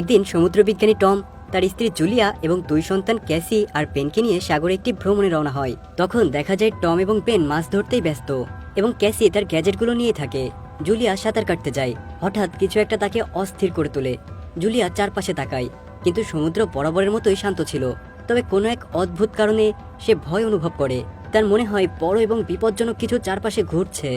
একদিন সমুদ্রবিজ্ঞানী টম, তার স্ত্রী জুলিয়া এবং দুই সন্তান ক্যাসি আর পেনকে নিয়ে সাগরে একটি ভ্রমণে রওনা হয়। তখন দেখা যায় টম এবং পেন মাছ ধরতেই ব্যস্ত এবং ক্যাসি তার গ্যাজেটগুলো নিয়ে থাকে। জুলিয়া সাঁতার কাটতে যায়। হঠাৎ কিছু একটা তাকে অস্থির করে তোলে। জুলিয়া চারপাশে তাকায়, কিন্তু সমুদ্র বরাবরের মতোই শান্ত ছিল। তবে কোনো এক অদ্ভুত কারণে সে ভয় অনুভব করে। তার মনে হয় বড় এবং বিপজ্জনক কিছু চারপাশে ঘুরছে।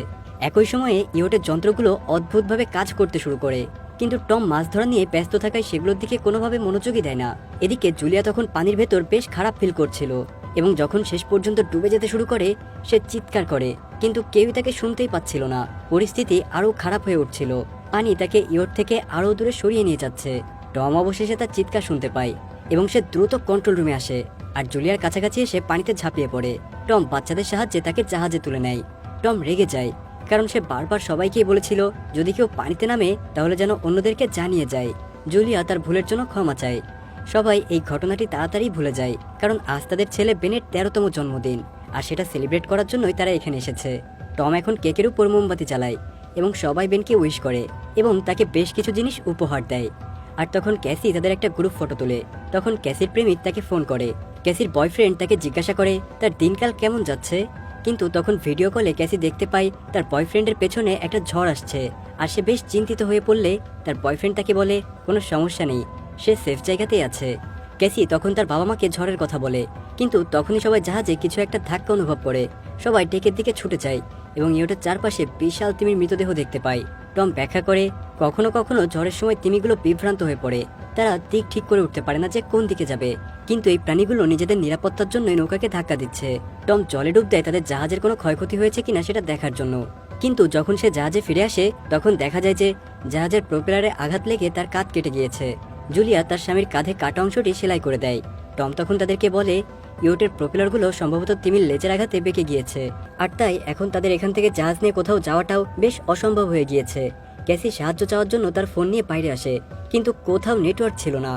একই সময়ে ইয়োটের যন্ত্রগুলো অদ্ভুতভাবে কাজ করতে শুরু করে। কিন্তু টম মাছ ধরা নিয়ে ব্যস্ত থাকায় সেগুলোর দিকে কোনোভাবে মনোযোগী দেয় না। এদিকে জুলিয়া তখন পানির ভেতর বেশ খারাপ ফিল করছিল এবং যখন শেষ পর্যন্ত ডুবে যেতে শুরু করে, সে চিৎকার করে, কিন্তু কেউই তাকে শুনতেই পাচ্ছিল না। পরিস্থিতি আরও খারাপ হয়ে উঠছিল। পানি তাকে ইয়োট থেকে আরও দূরে সরিয়ে নিয়ে যাচ্ছে। টম অবশেষে তার চিৎকার শুনতে পায় এবং সে দ্রুত কন্ট্রোল রুমে আসে আর জুলিয়ার কাছাকাছি এসে পানিতে ঝাঁপিয়ে পড়ে। টম বাচ্চাদের সাহায্যে তাকে জাহাজে তুলে নেয়। টম রেগে যায় কারণ সে বারবার সবাইকেই বলেছিল, যদি কেউ পানিতে নামে, তাহলে যেন অন্যদেরকে জানিয়ে যায়। জুলিয়া তার ভুলের জন্য ক্ষমা চায়। সবাই এই ঘটনাটি তাড়াতাড়ি ভুলে যায়, কারণ আজ তাদের ছেলে বেনের তেরোতম জন্মদিন, আর সেটা সেলিব্রেট করার জন্যই তারা এখানে এসেছে। টম এখন কেকের উপর মোমবাতি চালায় এবং সবাই বেনকে উইশ করে এবং তাকে বেশ কিছু জিনিস উপহার দেয়। আর তখন ক্যাসি তাদের একটা গ্রুপ ফটো তোলে। তখন ক্যাসির প্রেমিক তাকে ফোন করে। ক্যাসির বয়ফ্রেন্ড তাকে জিজ্ঞাসা করে, তার দিনকাল কেমন যাচ্ছে? কিন্তু তখন ভিডিও কলে ক্যাসি দেখতে পায় তার বয়ফ্রেন্ডের পেছনে একটা ঝড় আসছে আর সে বেশ চিন্তিত হয়ে পড়লে তার বয়ফ্রেন্ড তাকে বলে, কোনো সমস্যা নেই, সে সেফ জায়গাতেই আছে। ক্যাসি তখন তার বাবা মাকে ঝড়ের কথা বলে, কিন্তু তখনই সবাই জাহাজে কিছু একটা ধাক্কা অনুভব করে। সবাই ডেকের দিকে ছুটে যায় এবং ইয়োটের চারপাশে বিশাল তিমির মৃতদেহ দেখতে পায়। টম ব্যাখ্যা করে, কখনো কখনো ঝড়ের সময় তিমিগুলো বিভ্রান্ত হয়ে পড়ে। তারা দিক ঠিক করে উঠতে পারে না যে কোন দিকে যাবে। কিন্তু এই প্রাণীগুলো নিজেদের নিরাপত্তার জন্য নৌকাকে ধাক্কা দিচ্ছে। টম জলে ডুব দেয়, তাদের জাহাজের কোনো ক্ষয়ক্ষতি হয়েছে কিনা সেটা দেখার জন্য। কিন্তু যখন সে জাহাজে ফিরে আসে, তখন দেখা যায় যে জাহাজের প্রোপেলারে আঘাত লেগে তার কাঁধ কেটে গিয়েছে। জুলিয়া তার স্বামীর কাঁধে কাটা অংশটি সেলাই করে দেয়। টম তখন তাদেরকে বলে, ইউটের প্রোপেলারগুলো সম্ভবত তিমির লেজের আঘাতে বেঁকে গিয়েছে। আর তাই এখন তাদের এখান থেকে জাহাজ নিয়ে কোথাও যাওয়াটাও বেশ অসম্ভব হয়ে গিয়েছে। ক্যাসি সাহায্য চাওয়ার জন্য তার ফোন নিয়ে বাইরে আসে, কিন্তু কোথাও নেটওয়ার্ক ছিল না।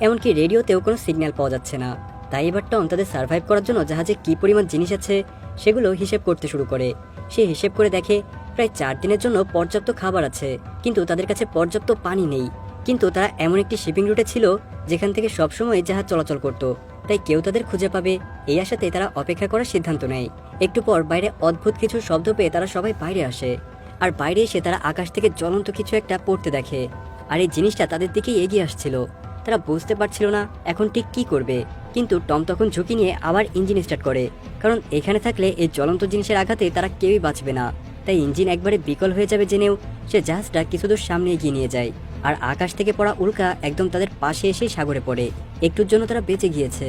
এমনকি রেডিওতেও কোনো সিগন্যাল পাওয়া যাচ্ছে না। তাই এবার টম তাদের সার্ভাইভ করার জন্য জাহাজে কি পরিমাণ জিনিস আছে, সেগুলো হিসেব করতে শুরু করে। সে হিসেব করে দেখে প্রায় চার দিনের জন্য পর্যাপ্ত খাবার আছে, কিন্তু তাদের কাছে পর্যাপ্ত পানি নেই। কিন্তু তারা এমন একটি শিপিং রুটে ছিল, যেখান থেকে সবসময় জাহাজ চলাচল করত। তাই কেউ তাদের খুঁজে পাবে। এই আশাতে তারা অপেক্ষা করার সিদ্ধান্ত নেয়। একটু পর বাইরে অদ্ভুত কিছু শব্দ পেয়ে তারা সবাই বাইরে আসে। আর বাইরে এসে তারা আকাশ থেকে জ্বলন্ত কিছু একটা পড়তে দেখে। আর এই জিনিসটা তাদের দিকেই এগিয়ে আসছিল। তারা বুঝতে পারছিল না, এখন ঠিক কি করবে। কিন্তু টম তখন ঝুঁকি নিয়ে আবার ইঞ্জিন স্টার্ট করে, কারণ এখানে থাকলে এই জ্বলন্ত জিনিসের আঘাতে তারা কেউই বাঁচবে না। তাই ইঞ্জিন একবারে বিকল হয়ে যাবে জেনেও সে জাহাজটা কিছু দূর সামনে এগিয়ে নিয়ে যায়, আর আকাশ থেকে পড়া উল্কা একদম তাদের পাশে এসেই সাগরে পড়ে। একটুর জন্য তারা বেঁচে গিয়েছে।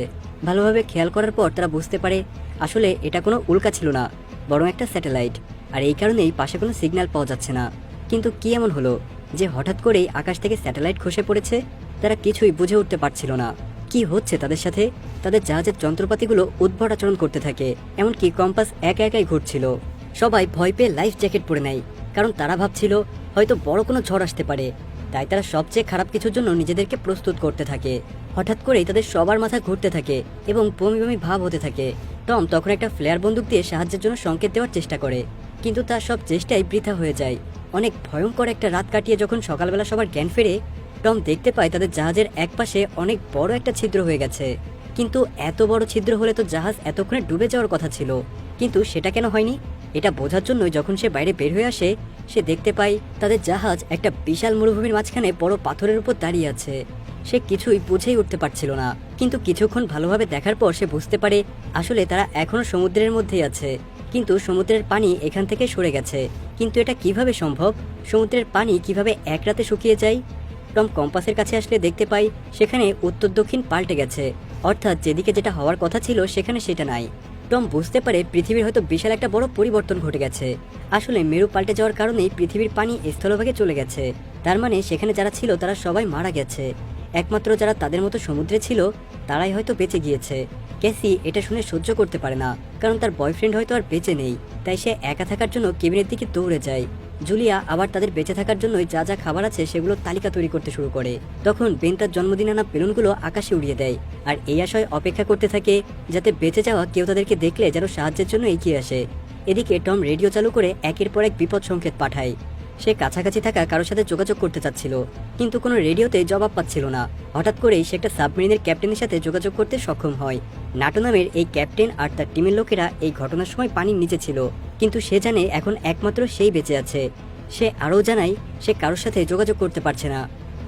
ভালোভাবে খেয়াল করার পর তারা বুঝতে পারে, আসলে এটা কোনো উল্কা ছিল না, বরং একটা স্যাটেলাইট, আর এই কারণেই পাশে কোনো সিগন্যাল পাওয়া যাচ্ছে না। কিন্তু কি এমন হলো যে হঠাৎ করেই আকাশ থেকে স্যাটেলাইট খসে পড়েছে? তারা কিছুই বুঝে উঠতে পারছিল না। কি হচ্ছে তাদের সাথে? তাদের জাহাজের যন্ত্রপাতিগুলো উদ্ভট আচরণ করতে থাকে, এমনকি কম্পাস একা একাই ঘুরছিল। সবাই ভয় পেয়ে লাইফ জ্যাকেট পরে নেয়, কারণ তারা ভাবছিল হয়তো বড় কোনো ঝড় আসতে পারে। তাই তারা সবচেয়ে খারাপ কিছুর জন্য নিজেদেরকে প্রস্তুত করতে থাকে। হঠাৎ করেই তাদের সবার মাথা ঘুরতে থাকে এবং বমি বমি ভাব হতে থাকে। টম তখন একটা ফ্লেয়ার বন্দুক দিয়ে সাহায্যের জন্য সংকেত দেওয়ার চেষ্টা করে, কিন্তু তার সব চেষ্টাই বৃথা হয়ে যায়। অনেক ভয়ঙ্কর একটা রাত কাটিয়ে যখন সকালবেলা সবার জ্ঞান ফেরে টম দেখতে পায় তাদের জাহাজের একপাশে অনেক বড় একটা ছিদ্র হয়ে গেছে। কিন্তু এত বড় ছিদ্র হলে তো জাহাজ এতক্ষণে ডুবে যাওয়ার কথা ছিল। কিন্তু সেটা কেন হয়নি? এটা বোঝার জন্যই যখন সে বাইরে বের হয়ে আসে, সে দেখতে পায় তাদের জাহাজ একটা বিশাল মরুভূমির মাঝখানে বড় পাথরের উপর দাঁড়িয়ে আছে। সে কিছুই বুঝেই উঠতে পারছিল না। কিন্তু কিছুক্ষণ ভালোভাবে দেখার পর সে বুঝতে পারে আসলে তারা এখনও সমুদ্রের মধ্যেই আছে। কিন্তু সমুদ্রের পানি এখান থেকে সরে গেছে। কিন্তু এটা কীভাবে সম্ভব? সমুদ্রের পানি কীভাবে এক রাতে শুকিয়ে যায়? টম কম্পাসের কাছে আসলে দেখতে পাই, সেখানে উত্তর দক্ষিণ পাল্টে গেছে। অর্থাৎ যেদিকে যেটা হওয়ার কথা ছিল, সেখানে সেটা নাই। টম বুঝতে পারে পৃথিবীর হয়তো বিশাল একটা বড় পরিবর্তন ঘটে গেছে। আসলে মেরু পাল্টে যাওয়ার কারণেই পৃথিবীর পানি স্থলভাগে চলে গেছে। তার মানে সেখানে যারা ছিল, তারা সবাই মারা গেছে। একমাত্র যারা তাদের মতো সমুদ্রে ছিল, তারাই হয়তো বেঁচে গিয়েছে। ক্যাসি এটা শুনে সহ্য করতে পারে না, কারণ তার বয়ফ্রেন্ড হয়তো আর বেঁচে নেই। তাই সে একা থাকার জন্য কেবিনের দিকে দৌড়ে যায়। জুলিয়া আবার তাদের বেঁচে থাকার জন্যই যা যা খাবার আছে সেগুলোর তালিকা তৈরি করতে শুরু করে। তখন বেন তার জন্মদিন আনা বেলুনগুলো আকাশে উড়িয়ে দেয়, আর এই আশয় অপেক্ষা করতে থাকে যাতে বেঁচে যাওয়া কেউ তাদেরকে দেখলে যেন সাহায্যের জন্য এগিয়ে আসে। এদিকে টম রেডিও চালু করে একের পর এক বিপদ সংকেত পাঠায়। সে কাছাকাছি থাকা কারোর সাথে যোগাযোগ করতে চাচ্ছিল, কিন্তু কোনো রেডিওতে জবাব পাচ্ছিল না। হঠাৎ করেই সে একটা সাবমেরিনের ক্যাপ্টেনের সাথে যোগাযোগ করতে সক্ষম হয়। নাটো নামের এই ক্যাপ্টেন আর তার টিমের লোকেরা এই ঘটনার সময় পানির নিচে ছিল, কিন্তু সে জানে এখন একমাত্র সেই বেঁচে আছে। সে আরও জানায়, সে কারোর সাথে যোগাযোগ করতে পারছে না।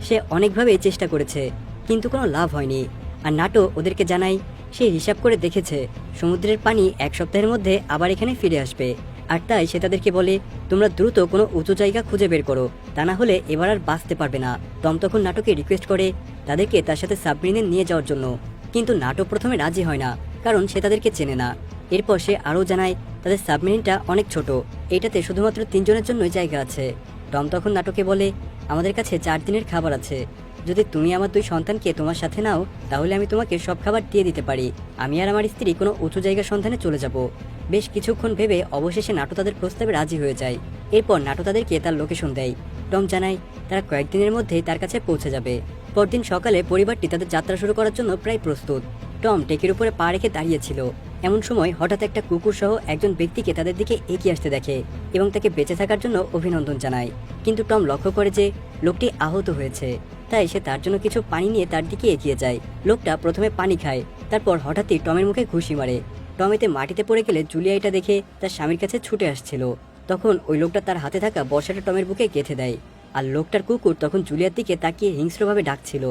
সে অনেকভাবে চেষ্টা করেছে, কিন্তু কোনো লাভ হয়নি। আর নাটো ওদেরকে জানায়, সে হিসাব করে দেখেছে, সমুদ্রের পানি এক সপ্তাহের মধ্যে আবার এখানে ফিরে আসবে। আর তাই সে তাদেরকে বলে, তোমরা দ্রুত কোনো উঁচু জায়গা খুঁজে বের করো, তা না হলে এবার আর বাঁচতে পারবে না। টম তখন নাটকে রিকোয়েস্ট করে তাদেরকে তার সাথে সাবমেরিনে নিয়ে যাওয়ার জন্য। কিন্তু নাটক প্রথমে রাজি হয় না, কারণ সে তাদেরকে চেনে না। এরপর সে আরও জানায়, তাদের সাবমেরিনটা অনেক ছোট, এটাতে শুধুমাত্র তিনজনের জন্য জায়গা আছে। টম তখন নাটকে বলে, আমাদের কাছে চার দিনের খাবার আছে। যদি তুমি আমার দুই সন্তানকে তোমার সাথে নাও, তাহলে আমি তোমাকে সব খাবার দিয়ে দিতে পারি। আমি আর আমার স্ত্রী কোনো উঁচু জায়গার সন্ধানে চলে যাব। বেশ কিছুক্ষণ ভেবে অবশেষে নাটো তাদের প্রস্তাবে রাজি হয়ে যায়। এরপর নাটো তাদেরকে তার লোকেশন দেয়। টম জানায়, তারা কয়েকদিনের মধ্যেই তার কাছে পৌঁছে যাবে। পরদিন সকালে পরিবারটি তাদের যাত্রা শুরু করার জন্য প্রায় প্রস্তুত। টম টেকের উপরে পা রেখে দাঁড়িয়েছিল এমন সময় হঠাৎ একটা কুকুর সহ একজন ব্যক্তিকে তাদের দিকে এগিয়ে আসতে দেখে এবং তাকে বেঁচে থাকার জন্য অভিনন্দন জানায়। কিন্তু টম লক্ষ্য করে যে লোকটি আহত হয়েছে, তাই সে তার জন্য কিছু পানি নিয়ে তার দিকে এগিয়ে যায়। লোকটা প্রথমে পানি খায়, তারপর হঠাৎই টমের মুখে ঘুষি মারে। টমেতে মাটিতে পড়ে গেলে জুলিয়া এটা দেখে তার স্বামীর কাছে ছুটে আসছিল। তখন ওই লোকটা তার হাতে থাকা বর্ষাটা টমের বুকে গেঁথে দেয়। আর লোকটার কুকুর তখন জুলিয়ার দিকে তাকিয়ে হিংস্রভাবে ডাকছিল।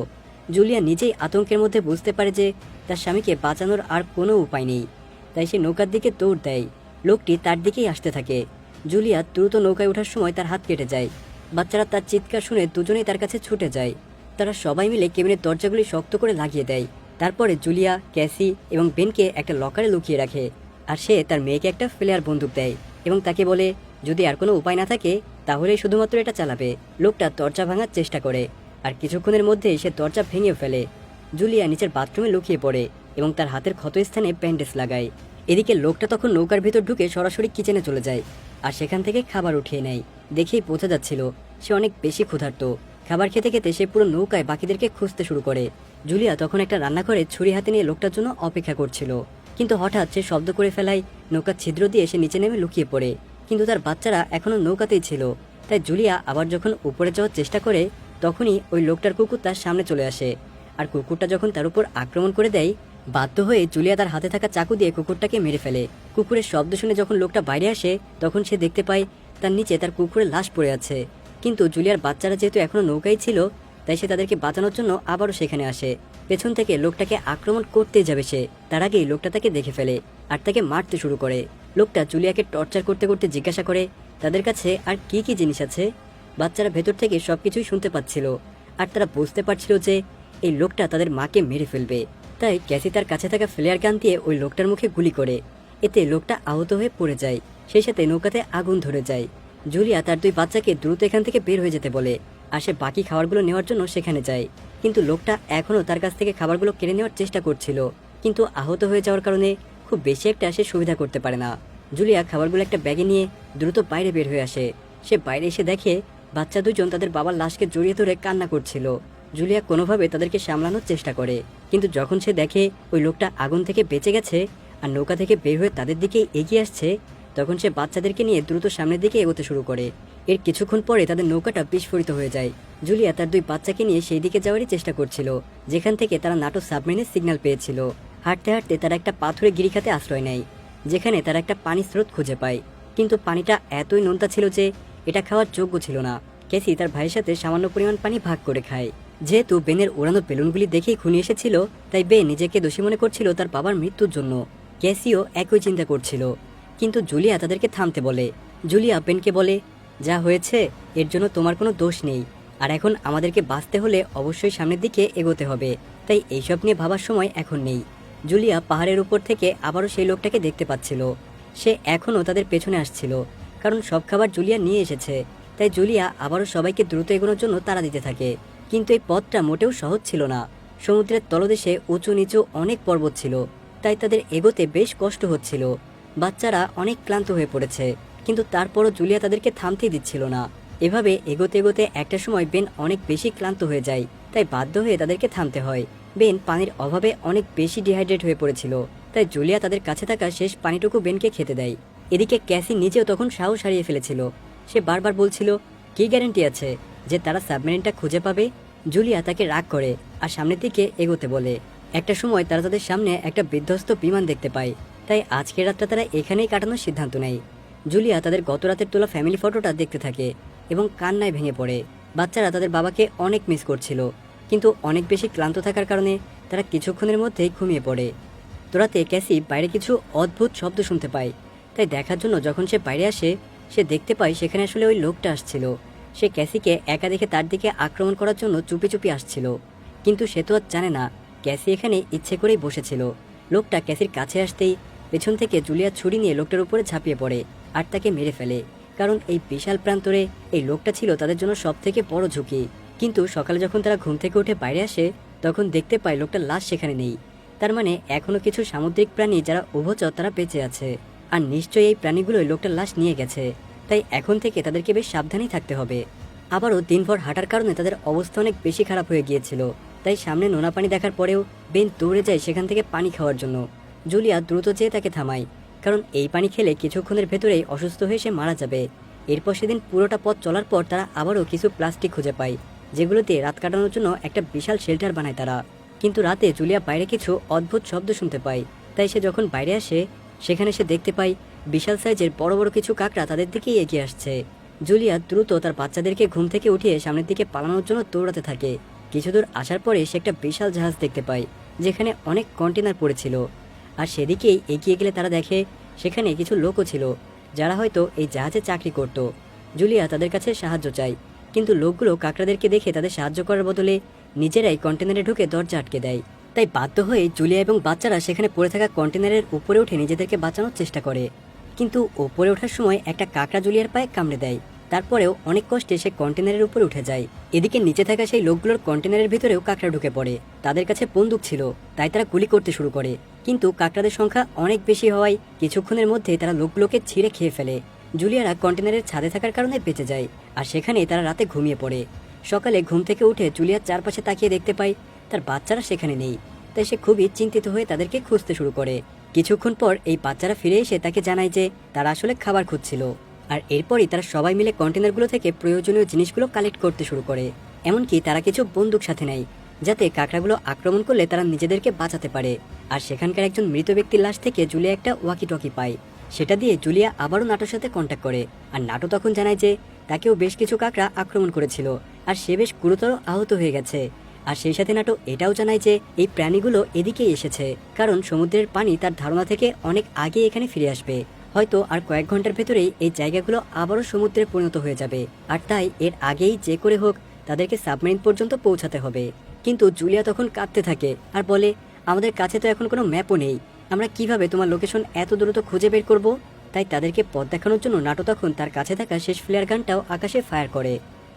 জুলিয়া নিজেই আতঙ্কের মধ্যে বুঝতে পারে যে তার স্বামীকে বাঁচানোর আর কোনো উপায় নেই। তাই সে নৌকার দিকে দৌড় দেয়। লোকটি তার দিকেই আসতে থাকে। জুলিয়া দ্রুত নৌকায় ওঠার সময় তার হাত কেটে যায়। বাচ্চারা তার চিৎকার শুনে দুজনেই তার কাছে ছুটে যায়। তারা সবাই মিলে কেবিনের দরজাগুলি শক্ত করে লাগিয়ে দেয়। তারপরে জুলিয়া, ক্যাসি এবং বেনকে একটা লকারে লুকিয়ে রাখে। আর সে তার মেয়েকে একটা ফ্লেয়ার বন্দুক দেয় এবং তাকে বলে, যদি আর কোনো উপায় না থাকে তাহলে শুধুমাত্র এটা চালাবে। লোকটা দরজা ভাঙার চেষ্টা করে। আর কিছুক্ষণের মধ্যে সে দরজা ভেঙে ফেলে। জুলিয়া নিচের বাথরুমে লুকিয়ে পড়ে এবং তার হাতের ক্ষতস্থানে ব্যান্ডেজ লাগায়। এদিকে লোকটা তখন নৌকার ভিতর ঢুকে সরাসরি কিচেনে চলে যায় আর সেখান থেকে খাবার উঠিয়ে নেয়। দেখেই বোঝা যাচ্ছিল, সে অনেক বেশি ক্ষুধার্ত। খাবার খেতে খেতে সে পুরো নৌকায় বাকিদেরকে খুঁজতে শুরু করে। জুলিয়া তখন একটা রান্নাঘরে ছুরি হাতে নিয়ে লোকটার জন্য অপেক্ষা করছিল। কিন্তু হঠাৎ সে শব্দ করে ফেলায়, নৌকার ছিদ্র দিয়ে সে নিচে নেমে লুকিয়ে পড়ে। কিন্তু তার বাচ্চারা এখনও নৌকাতেই ছিল। তাই জুলিয়া আবার যখন উপরে যাওয়ার চেষ্টা করে তখনই ওই লোকটার কুকুর তার সামনে চলে আসে আর কুকুরটা যখন তার উপর আক্রমণ করে দেয়, বাধ্য হয়ে জুলিয়া তার হাতে থাকা চাকু দিয়ে কুকুরটাকে মেরে ফেলে। কুকুরের শব্দ শুনে যখন লোকটা বাইরে আসে, তখন সে দেখতে পায় তার নিচে তার কুকুরের লাশ পড়ে আছে। কিন্তু জুলিয়ার বাচ্চারা যেহেতু এখনও নৌকায় ছিল, তাই সে তাদেরকে বাঁচানোর জন্য আবারও সেখানে আসে। পেছন থেকে লোকটাকে আক্রমণ করতে যাবে সে। তার আগেই লোকটা তাকে দেখে ফেলে আর তাকে মারতে শুরু করে। লোকটা জুলিয়াকে টর্চার করতে করতে জিজ্ঞাসা করে, তাদের কাছে আর কি কি জিনিস আছে? বাচ্চারা ভেতর থেকে সবকিছুই শুনতে পাচ্ছিল। আর তারা বুঝতে পারছিল যে এই লোকটা তাদের মাকে মেরে ফেলবে। তাই ক্যাসি তার কাছে থাকা ফ্লেয়ার গান দিয়ে ওই লোকটার মুখে গুলি করে। এতে লোকটা আহত হয়ে পড়ে যায়। সেই সাথে নৌকাতে আগুন ধরে যায়। জুলিয়া তার দুই বাচ্চাকে দ্রুত এখান থেকে বের হয়ে যেতে বলে। আর সে বাকি খাবারগুলো নেওয়ার জন্য সেখানে যায়। কিন্তু লোকটা এখনও তার কাছ থেকে খাবারগুলো কেড়ে নেওয়ার চেষ্টা করছিল। কিন্তু আহত হয়ে যাওয়ার কারণে খুব বেশি একটা সে সুবিধা করতে পারে না। জুলিয়া খাবারগুলো একটা ব্যাগে নিয়ে দ্রুত বাইরে বের হয়ে আসে। সে বাইরে এসে দেখে বাচ্চা দুজন তাদের বাবার লাশকে জড়িয়ে ধরে কান্না করছিল। জুলিয়া কোনোভাবে তাদেরকে সামলানোর চেষ্টা করে, কিন্তু যখন সে দেখে ওই লোকটা আগুন থেকে বেঁচে গেছে আর নৌকা থেকে বের হয়ে তাদের দিকে এগিয়ে আসছে, তখন সে বাচ্চাদেরকে নিয়ে দ্রুত সামনের দিকে এগোতে শুরু করে। এর কিছুক্ষণ পরে তাদের নৌকাটা বিস্ফোরিত হয়ে যায়। জুলিয়া তার দুই বাচ্চাকে নিয়ে সেই দিকে যাওয়ারই চেষ্টা করছিল, যেখান থেকে তারা নাটো সাবমেরিনের সিগন্যাল পেয়েছিল। হাঁটতে হাঁটতে তারা একটা পাথরে গিরিখাতে আশ্রয় নেয়, যেখানে তারা একটা পানি স্রোত খুঁজে পায়। কিন্তু পানিটা এতই নোনতা ছিল যে এটা খাওয়ার যোগ্য ছিল না। ক্যাসি তার ভাইয়ের সাথে সামান্য পরিমাণ পানি ভাগ করে খায়। যেহেতু বেনের ওড়ানো বেলুনগুলি দেখেই খুনি এসেছিল, তাই বেন নিজেকে দোষী মনে করছিল তার বাবার মৃত্যুর জন্য। ক্যাসিও একই চিন্তা করছিল। কিন্তু জুলিয়া তাদেরকে থামতে বলে। জুলিয়া বেনকে বলে, যা হয়েছে, এর জন্য তোমার কোনো দোষ নেই। আর এখন আমাদেরকে বাঁচতে হলে অবশ্যই সামনের দিকে এগোতে হবে। তাই এইসব নিয়ে ভাবার সময় এখন নেই। জুলিয়া পাহাড়ের উপর থেকে আবারও সেই লোকটাকে দেখতে পাচ্ছিল। সে এখনও তাদের পেছনে আসছিল। কারণ সব খাবার জুলিয়া নিয়ে এসেছে। তাই জুলিয়া আবারও সবাইকে দ্রুত এগোনোর জন্য তাড়া দিতে থাকে। কিন্তু এই পথটা মোটেও সহজ ছিল না। সমুদ্রের তলদেশে উঁচু নিচু অনেক পর্বত ছিল। তাই তাদের এগোতে বেশ কষ্ট হচ্ছিল। বাচ্চারা অনেক ক্লান্ত হয়ে পড়েছে। কিন্তু তারপরও জুলিয়া তাদেরকে থামতেই দিচ্ছিল না। এভাবে এগোতে এগোতে একটা সময় বেন অনেক বেশি ক্লান্ত হয়ে যায়। তাই বাধ্য হয়ে তাদেরকে থামতে হয়। বেন পানির অভাবে অনেক বেশি ডিহাইড্রেট হয়ে পড়েছিল। তাই জুলিয়া তাদের কাছে থাকা শেষ পানিটুকু বেনকে খেতে দেয়। এদিকে ক্যাসি নিজেও তখন সাহস হারিয়ে ফেলেছিল। সে বারবার বলছিল, কি গ্যারেন্টি আছে যে তারা সাবমেরিনটা খুঁজে পাবে? জুলিয়া তাকে রাগ করে আর সামনের দিকে এগোতে বলে। একটা সময় তারা তাদের সামনে একটা বিধ্বস্ত বিমান দেখতে পায়। তাই আজকের রাতটা তারা এখানেই কাটানোর সিদ্ধান্ত নেয়। জুলিয়া তাদের গত রাতের তোলা ফ্যামিলি ফটোটা দেখতে থাকে এবং কান্নায় ভেঙে পড়ে। বাচ্চারা তাদের বাবাকে অনেক মিস করছিল, কিন্তু অনেক বেশি ক্লান্ত থাকার কারণে তারা কিছুক্ষণের মধ্যেই ঘুমিয়ে পড়ে। তোরাতে ক্যাসি বাইরে কিছু অদ্ভুত শব্দ শুনতে পায়। তাই দেখার জন্য যখন সে বাইরে আসে, সে দেখতে পায় সেখানে আসলে ওই লোকটা আসছিল। সে ক্যাসিকে একা দেখে তার দিকে আক্রমণ করার জন্য চুপি চুপি আসছিল। কিন্তু সে তো আর জানে না, ক্যাসি এখানে ইচ্ছে করেই বসেছিল। লোকটা ক্যাসির কাছে আসতেই পেছন থেকে জুলিয়া ছুরি নিয়ে লোকটার উপরে ঝাঁপিয়ে পড়ে আর তাকে মেরে ফেলে। কারণ এই বিশাল প্রান্তরে এই লোকটা ছিল তাদের জন্য সব থেকে বড় ঝুঁকি। কিন্তু সকালে যখন তারা ঘুম থেকে উঠে বাইরে আসে, তখন দেখতে পায় লোকটার লাশ সেখানে নেই। তার মানে এখনও কিছু সামুদ্রিক প্রাণী যারা উভচর তারা বেঁচে আছে। আর নিশ্চয়ই এই প্রাণীগুলোই লোকটার লাশ নিয়ে গেছে। তাই এখন থেকে তাদেরকে বেশ সাবধানেই থাকতে হবে। আবারও দিনভর হাঁটার কারণে তাদের অবস্থা অনেক বেশি খারাপ হয়ে গিয়েছিল। তাই সামনে নোনা পানি দেখার পরেও বেন দৌড়ে যায় সেখান থেকে পানি খাওয়ার জন্য। জুলিয়া দ্রুত যেয়ে তাকে থামায়। কারণ এই পানি খেলে কিছুক্ষণের ভেতরেই অসুস্থ হয়ে সে মারা যাবে। এরপর সেদিন পুরোটা পথ চলার পর তারা আবারও কিছু প্লাস্টিক খুঁজে পায় যেগুলোতে রাত কাটানোর জন্য একটা বিশাল শেল্টার বানায় তারা। কিন্তু রাতে জুলিয়া বাইরে কিছু অদ্ভুত শব্দ শুনতে পায়। তাই সে যখন বাইরে আসে সেখানে সে দেখতে পায় বিশাল সাইজের বড় বড় কিছু কাকড়া তাদের দিকেই এগিয়ে আসছে। জুলিয়া দ্রুত তার বাচ্চাদেরকে ঘুম থেকে উঠিয়ে সামনের দিকে পালানোর জন্য দৌড়াতে থাকে। কিছু দূর আসার পরে সে একটা বিশাল জাহাজ দেখতে পায়, যেখানে অনেক কন্টেনার পড়েছিল। আর সেদিকেই এগিয়ে গেলে তারা দেখে সেখানে কিছু লোকও ছিল, যারা হয়তো এই জাহাজে চাকরি করত। জুলিয়া তাদের কাছে সাহায্য চায়, কিন্তু লোকগুলো কাকড়াদেরকে দেখে তাদের সাহায্য করার বদলে নিজেরাই কন্টেনারে ঢুকে দরজা আটকে দেয়। তাই বাধ্য হয়ে জুলিয়া এবং বাচ্চারা সেখানে পড়ে থাকা কন্টেনারের উপরে উঠে নিজেদেরকে বাঁচানোর চেষ্টা করে। কিন্তু ওপরে ওঠার সময় একটা কাকড়া জুলিয়ার পায়ে কামড়ে দেয়। তারপরেও অনেক কষ্টে সে কন্টেনারের উপরে উঠে যায়। এদিকে নিচে থাকা সেই লোকগুলোর কন্টেনারের ভিতরেও কাকড়া ঢুকে পড়ে। তাদের কাছে বন্দুক ছিল, তাই তারা গুলি করতে শুরু করে। কিন্তু কাকড়াদের সংখ্যা অনেক বেশি হওয়ায় কিছুক্ষণের মধ্যে তারা লোকগুলোকে ছিঁড়ে খেয়ে ফেলে। জুলিয়ারা কন্টেনারের ছাদে থাকার কারণে বেঁচে যায়, আর সেখানে তারা রাতে ঘুমিয়ে পড়ে। সকালে ঘুম থেকে উঠে জুলিয়ার চারপাশে তাকিয়ে দেখতে পায় তার বাচ্চারা সেখানে নেই। তাই সে খুবই চিন্তিত হয়ে তাদেরকে খুঁজতে শুরু করে। কিছুক্ষণ পর এই বাচ্চারা ফিরে এসে তাকে জানায় যে তারা আসলে খাবার খুঁজছিল। আর এরপরই তারা সবাই মিলে কন্টেনারগুলো থেকে প্রয়োজনীয় জিনিসগুলো কালেক্ট করতে শুরু করে। এমনকি তারা কিছু বন্দুক সাথে নেয়, যাতে কাঁকড়াগুলো আক্রমণ করলে তারা নিজেদেরকে বাঁচাতে পারে। আর সেখানকার একজন মৃত ব্যক্তির লাশ থেকে জুলিয়া একটা ওয়াকি টকি পায়। সেটা দিয়ে জুলিয়া আবারও নাটোর সাথে কন্ট্যাক্ট করে। আর নাটো তখন জানায় যে তাকেও বেশ কিছু কাঁকড়া আক্রমণ করেছিল। আর সে বেশ গুরুতর আহত হয়ে গেছে। আর সেই সাথে নাটো এটাও জানায় যে এই প্রাণীগুলো এদিকেই এসেছে, কারণ সমুদ্রের পানি তার ধারণা থেকে অনেক আগে এখানে ফিরে আসবে। হয়তো আর কয়েক ঘণ্টার ভেতরেই এই জায়গাগুলো আবারও সমুদ্রে পরিণত হয়ে যাবে। আর তাই এর আগেই যে করে হোক তাদেরকে সাবমেরিন পর্যন্ত পৌঁছাতে হবে। কিন্তু জুলিয়া তখন কাঁদতে থাকে আর বলে, আমাদের কাছে তো এখন কোনো ম্যাপও নেই। আমরা কীভাবে তোমার লোকেশন এত দ্রুত খুঁজে বের করব? তাই তাদেরকে পথ দেখানোর জন্য নাটো তখন তার কাছে থাকা শেষ ফ্লেয়ার গানটাও আকাশে ফায়ার করে।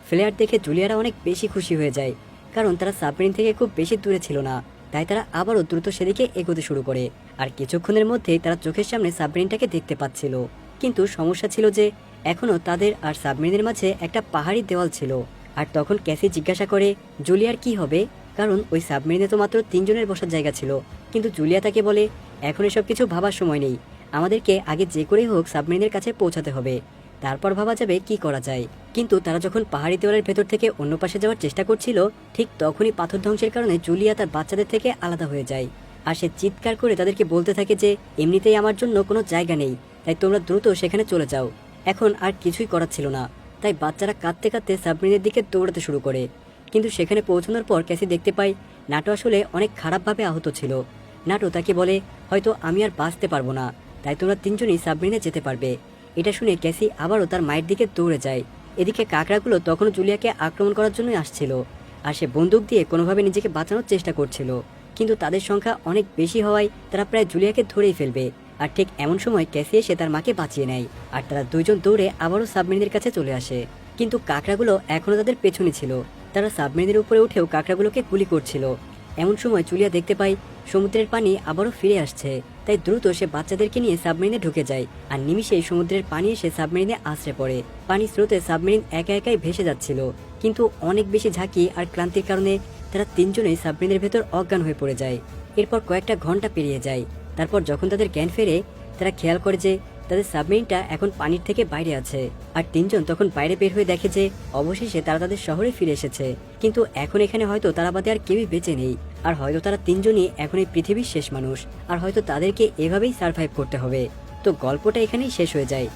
ফ্লেয়ার দেখে জুলিয়ারা অনেক বেশি খুশি হয়ে যায়। কারণ তারা সাবমেরিন থেকে খুব বেশি দূরে ছিল না, তাই তারা আবারও দ্রুত সেদিকে এগোতে শুরু করে। আর কিছুক্ষণের মধ্যেই তারা চোখের সামনে সাবমেরিনটাকে দেখতে পাচ্ছিল। কিন্তু সমস্যা ছিল যে, এখনও তাদের আর সাবমেরিনের মাঝে একটা পাহাড়ি দেওয়াল ছিল। আর তখন ক্যাসি জিজ্ঞাসা করে, জুলিয়ার কি হবে? কারণ ওই সাবমেরিনে তো মাত্র তিনজনের বসার জায়গা ছিল। কিন্তু জুলিয়া তাকে বলে, এখন এসব কিছু ভাবার সময় নেই। আমাদেরকে আগে যে করেই হোক সাবমেরিনের কাছে পৌঁছাতে হবে। তারপর ভাবা যাবে কি করা যায়। কিন্তু তারা যখন পাহাড়ি দেওয়ালের ভেতর থেকে অন্য পাশে যাওয়ার চেষ্টা করছিল, ঠিক তখনই পাথর ধ্বংসের কারণে জুলিয়া তার বাচ্চাদের থেকে আলাদা হয়ে যায়। আর সে চিৎকার করে তাদেরকে বলতে থাকে যে, এমনিতেই আমার জন্য কোনো জায়গা নেই, তাই তোমরা দ্রুত সেখানে চলে যাও। এখন আর কিছুই করার ছিল না। তাই বাচ্চারা কাঁদতে কাঁদতে সাবমেরিনের দিকে দৌড়াতে শুরু করে। কিন্তু সেখানে পৌঁছানোর পর ক্যাসি দেখতে পাই নাটো আসলে অনেক খারাপভাবে আহত ছিল। নাটো তাকে বলে, হয়তো আমি আর বাঁচতে পারব না, তাই তোমরা তিনজনই সাবমেরিনে যেতে পারবে। এটা শুনে ক্যাসি আবারও তার মায়ের দিকে দৌড়ে যায়। এদিকে কাকড়াগুলো তখনও জুলিয়াকে আক্রমণ করার জন্যই আসছিল। আর সে বন্দুক দিয়ে কোনোভাবে নিজেকে বাঁচানোর চেষ্টা করছিল। কিন্তু তাদের সংখ্যা অনেক বেশি হওয়ায় তারা প্রায় জুলিয়াকে ধরেই ফেলবে। আর ঠিক এমন সময় ক্যাসি এসে তার মাকে বাঁচিয়ে নেয়। আর তারা দুইজন দৌড়ে আবারও সাবমেরিনের কাছে চলে আসে। কিন্তু কাকড়াগুলো এখনও তাদের পেছনে ছিল। তারা সাবমেরিনের উপরে উঠেও কাকড়াগুলোকে গুলি করছিল। এমন সময় জুলিয়া দেখতে পায় সমুদ্রের পানি আবারও ফিরে আসছে। তাই দ্রুত সে বাচ্চাদেরকে নিয়ে সাবমেরিনে ঢুকে যায়। আর নিমিষেই সমুদ্রের পানি এসে সাবমেরিনে আশ্রে পড়ে। পানি স্রোতে সাবমেরিন একা একাই ভেসে যাচ্ছিল। কিন্তু অনেক বেশি ঝাঁকি আর ক্লান্তির কারণে তারা তিনজনেই সাবমেরিনের ভেতর অজ্ঞান হয়ে পড়ে যায়। এরপর কয়েকটা ঘণ্টা পেরিয়ে যায়। তারপর যখন তাদের জ্ঞান ফেরে, তারা খেয়াল করে যে তাদের সাবমেরিনটা এখন পানির থেকে বাইরে আছে। আর তিনজন তখন বাইরে বের হয়ে দেখে যে অবশেষে তারা তাদের শহরে ফিরে এসেছে। কিন্তু এখন এখানে হয়তো তারা বাদে আর কেউই বেঁচে নেই। আর হয়তো তারা তিনজনই এখন এই পৃথিবীর শেষ মানুষ, আর হয়তো তাদেরকে এভাবেই সার্ভাইভ করতে হবে। তো গল্পটা এখানেই শেষ হয়ে যায়।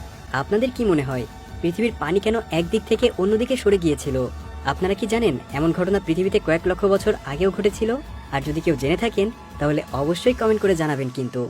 আপনাদের কি মনে হয়, পৃথিবীর পানি কেন একদিক থেকে অন্যদিকে সরে গিয়েছিল? আপনারা কি জানেন, এমন ঘটনা পৃথিবীতে কয়েক লক্ষ বছর আগেও ঘটেছিল? আর যদি কেউ জেনে থাকেন, তাহলে অবশ্যই কমেন্ট করে জানাবেন কিন্তু।